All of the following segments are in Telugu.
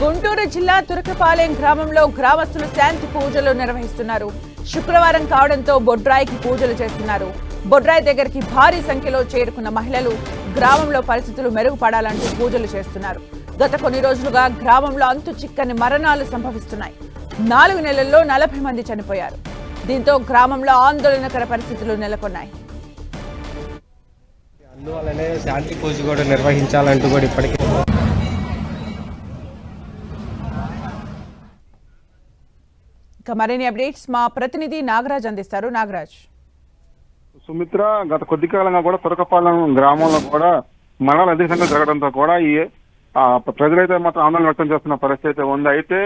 గుంటూరు జిల్లా తురకపాలెం గ్రామంలో గ్రామస్తులు శాంతి పూజలు నిర్వహిస్తున్నారు. శుక్రవారం కావడంతో బొడ్రాయికి పూజలు చేస్తున్నారు. బొడ్రాయి దగ్గరికి భారీ సంఖ్యలో చేరుకున్న మహిళలు గ్రామంలో పరిస్థితులు మెరుగుపడాలంటూ పూజలు చేస్తున్నారు. గత కొన్ని రోజులుగా గ్రామంలో అంతు చిక్కని మరణాలు సంభవిస్తున్నాయి. నాలుగు నెలల్లో నలభై మంది చనిపోయారు. దీంతో గ్రామంలో ఆందోళనకర పరిస్థితులు నెలకొన్నాయి. అందువల్లనే శాంతి పూజ కూడా నిర్వహించాలంటూ కూడా ఇప్పటికే ఇక మరిన్ని అప్డేట్స్ మా ప్రతినిధి నాగరాజ్ అందిస్తారు. నాగరాజ్. సుమిత్ర గత కొద్ది కాలంగా కూడా తురకపాలెం గ్రామంలో కూడా మరణాలు అధికంగా జరగడంతో కూడా ఈ ప్రజలైతే మాత్రం ఆందోళన వ్యక్తం చేస్తున్న పరిస్థితి అయితే ఉంది. అయితే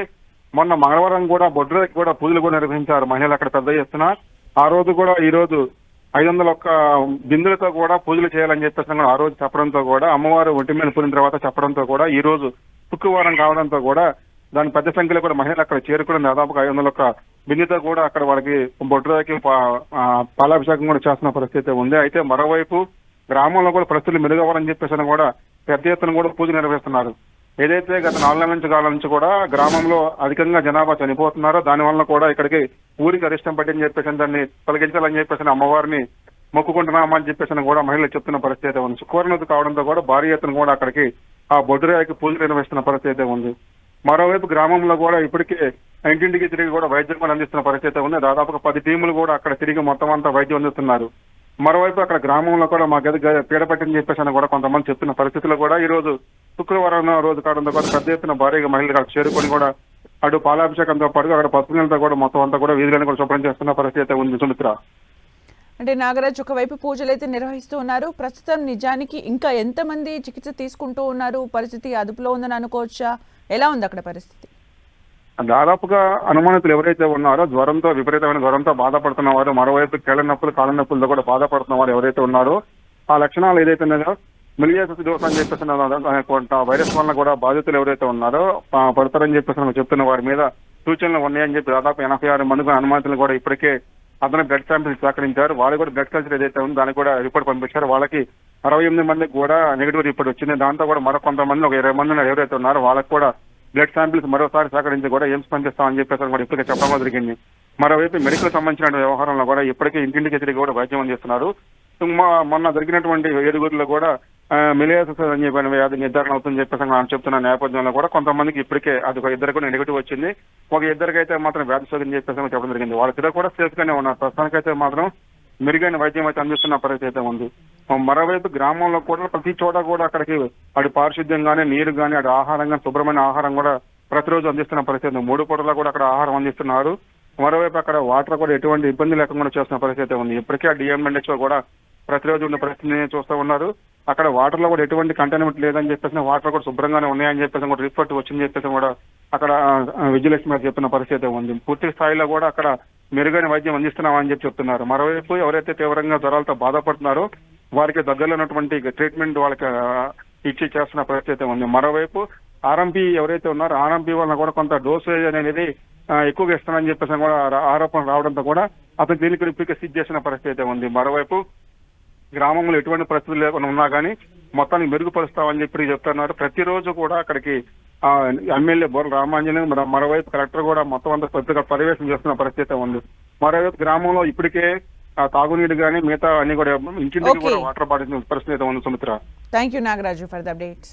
మొన్న మంగళవారం కూడా బొడ్రాయికి కూడా పూజలు కూడా నిర్వహించారు మహిళలు అక్కడ పెద్ద చేస్తున్న ఆ రోజు కూడా ఈ రోజు ఐదు వందల ఒక్క బిందులతో కూడా పూజలు చేయాలని చెప్పేసి ఆ రోజు చెప్పడంతో కూడా అమ్మవారు ఒంటి మీద పూలిన తర్వాత చెప్పడంతో కూడా ఈ రోజు శుక్రవారం కావడంతో కూడా దాని పెద్ద సంఖ్యలో కూడా మహిళలు అక్కడ చేరుకోవడం దాదాపుగా ఐదు వందల ఒక్క బిందుతో కూడా అక్కడ వాళ్ళకి బొడ్రాయికి పాలాభిషేకం కూడా చేస్తున్న పరిస్థితి ఉంది. అయితే మరోవైపు గ్రామంలో కూడా పరిస్థితులు మెరుగవ్వాలని చెప్పేసి అని కూడా పెద్ద ఎత్తున కూడా పూజ నిర్వహిస్తున్నారు. ఏదైతే గత నాలుగు నెలల నుంచి కాలం నుంచి కూడా గ్రామంలో అధికంగా జనాభా చనిపోతున్నారో. దాని వలన కూడా ఇక్కడికి ఊరికి అరిష్టం పట్టిని చెప్పేసి దాన్ని తొలగించాలని చెప్పేసి అమ్మవారిని మొక్కుకుంటున్నామని చెప్పేసి అని కూడా మహిళలు చెప్తున్న పరిస్థితి అయితే ఉంది. శుక్రవారం కావడంతో కూడా భారీ ఎత్తున కూడా అక్కడికి ఆ బొడ్డురాయికి పూజలు నిర్వహిస్తున్న పరిస్థితి అయితే ఉంది. మరోవైపు గ్రామంలో కూడా ఇప్పటికే ఇంటింటికి తిరిగి కూడా వైద్యం కూడా అందిస్తున్న పరిస్థితి ఉంది. దాదాపుగా పది టీములు కూడా అక్కడ తిరిగి మొత్తం అంతా వైద్యం అందిస్తున్నారు. మరోవైపు అక్కడ గ్రామంలో కూడా మా గది పీడ చెప్పేసి అని కూడా కొంతమంది చెప్తున్న పరిస్థితుల్లో కూడా ఈ రోజు శుక్రవారం రోజు కావడంతో కూడా పెద్ద ఎత్తున భారీగా మహిళలు అక్కడ చేరుకొని కూడా అటు పాలాభిషేకంతో పాటు అక్కడ పసుపు నీళ్ళతో కూడా మొత్తం అంతా కూడా వీధులను కూడా శుభ్రం చేస్తున్న పరిస్థితి అయితే ఉంది సుమిత్ర. అంటే నాగరాజ్ ఒకవైపు పూజలు అయితే నిర్వహిస్తూ ఉన్నారు. ప్రస్తుతం నిజానికి ఇంకా ఎంతమంది చికిత్స తీసుకుంటూ ఉన్నారు? పరిస్థితి అదుపులో ఉందని అనుకోవచ్చా? ఎలా ఉంది అక్కడ పరిస్థితి? దాదాపుగా అనుమానితులు ఎవరైతే ఉన్నారో జ్వరంతో విపరీతమైన జ్వరంతో బాధపడుతున్న వారు మరోవైపు కేళ్ళ నొప్పులు కాళ్ళ నొప్పులతో కూడా బాధపడుతున్న వారు ఎవరైతే ఉన్నారో ఆ లక్షణాలు ఏదైతే ఉన్నాయో మిలియాసిస్ డోస్ అని చెప్పేసి కొంత వైరస్ వలన కూడా బాధితులు ఎవరైతే ఉన్నారో పడతారని చెప్పేసి చెప్తున్న వారి మీద సూచనలు ఉన్నాయని చెప్పి దాదాపు ఎనభై ఆరు మందికి అనుమానితులు కూడా ఇప్పటికే అతను బ్లడ్ శాంపిల్స్ సేకరించారు. వాళ్ళు కూడా బ్లడ్ కల్చర్ ఏదైతే ఉందో దానికి కూడా రిపోర్ట్ పంపించారు. వాళ్ళకి అరవై ఎనిమిది మందికి కూడా నెగిటివ్ రిపోర్ట్ వచ్చింది. దాంతో కూడా మరో కొంతమంది ఒక ఇరవై మంది ఎవరైతే ఉన్నారో వాళ్ళకి కూడా బ్లడ్ శాంపిల్స్ మరోసారి సేకరించి కూడా ఏమ్స్ పనిచేస్తామని చెప్పేసి కూడా ఇప్పటికే చెప్పడం జరిగింది. మరోవైపు మెడికల్ సంబంధించిన వ్యవహారంలో కూడా ఇప్పటికే ఇంటింటికి తిరిగి కూడా వైద్యం అందిస్తున్నారు. మొన్న జరిగినటువంటి ఏడుగురిలో కూడా మిలియాసిస్ అని చెప్పిన వ్యాధి నిర్ధారణ అవుతుందని చెప్పేసి మనం చెప్తున్న నేపథ్యంలో కూడా కొంతమందికి ఇప్పటికే అది ఒక ఇద్దరు కూడా నెగిటివ్ వచ్చింది. ఒక ఇద్దరికి అయితే మాత్రం వ్యాధి సోదని చెప్పేసి చెప్పడం జరిగింది. వాళ్ళిద్దరు కూడా సేఫ్ గానే ఉన్నారు. ప్రస్తుతానికైతే మాత్రం మెరుగైన వైద్యం అయితే అందిస్తున్న పరిస్థితి అయితే ఉంది. మరోవైపు గ్రామంలో కూడా ప్రతి చోట కూడా అక్కడికి అటు పారిశుద్ధ్యంగానే నీరు గానీ అటు ఆహారం శుభ్రమైన ఆహారం కూడా ప్రతిరోజు అందిస్తున్న పరిస్థితి మూడు పూటలా కూడా అక్కడ ఆహారం అందిస్తున్నారు. మరోవైపు అక్కడ వాటర్ కూడా ఎటువంటి ఇబ్బంది లేకుండా చేస్తున్న పరిస్థితి ఉంది. ఇప్పటికే ఆ డిఎంఎన్హెచ్ఓ కూడా ప్రతిరోజు ఉన్న పరిస్థితిని చూస్తూ ఉన్నారు. అక్కడ వాటర్లో కూడా ఎటువంటి కంటైన్మెంట్ లేదని చెప్పేసి వాటర్ కూడా శుభ్రంగానే ఉన్నాయని చెప్పేసి కూడా రిపోర్ట్ వచ్చింది చెప్పేసి కూడా అక్కడ విజయలక్ష్మి గారు చెప్పిన చెప్తున్న పరిస్థితి ఉంది. పూర్తి స్థాయిలో కూడా అక్కడ మెరుగైన వైద్యం అందిస్తున్నామని చెప్పి చెప్తున్నారు. మరోవైపు ఎవరైతే తీవ్రంగా జ్వరాలతో బాధపడుతున్నారో వారికి దగ్గరలో ఉన్నటువంటి ట్రీట్మెంట్ వాళ్ళకి ఇచ్చి చేస్తున్న పరిస్థితి అయితే ఉంది. మరోవైపు ఆర్ఎంపీ ఎవరైతే ఉన్నారో ఆర్ఎంపీ వలన కూడా కొంత డోసేజ్ అనేది ఎక్కువగా ఇస్తానని చెప్పేసి కూడా ఆరోపణ రావడంతో కూడా అతను దీనికి ఇప్పటికే సిద్ధ చేసిన పరిస్థితి అయితే ఉంది. మరోవైపు గ్రామంలో ఎటువంటి పరిస్థితులు లేకుండా ఉన్నా కానీ మొత్తాన్ని మెరుగుపరుస్తామని చెప్పి చెప్తున్నారు. ప్రతిరోజు కూడా అక్కడికి ఎమ్మెల్యే బొర్ర రామాంజనేయం మరోవైపు కలెక్టర్ కూడా మొత్తం అంతా పెద్దగా పర్యవేక్షణ చేస్తున్న పరిస్థితి ఉంది. మరోవైపు గ్రామంలో ఇప్పటికే తాగునీరు కానీ మిగతా అన్ని కూడా ఇంటింటికి. కూడా వాటర్ పాటించిన పరిస్థితి ఉంది Sumitra thank you Nagaraju for the updates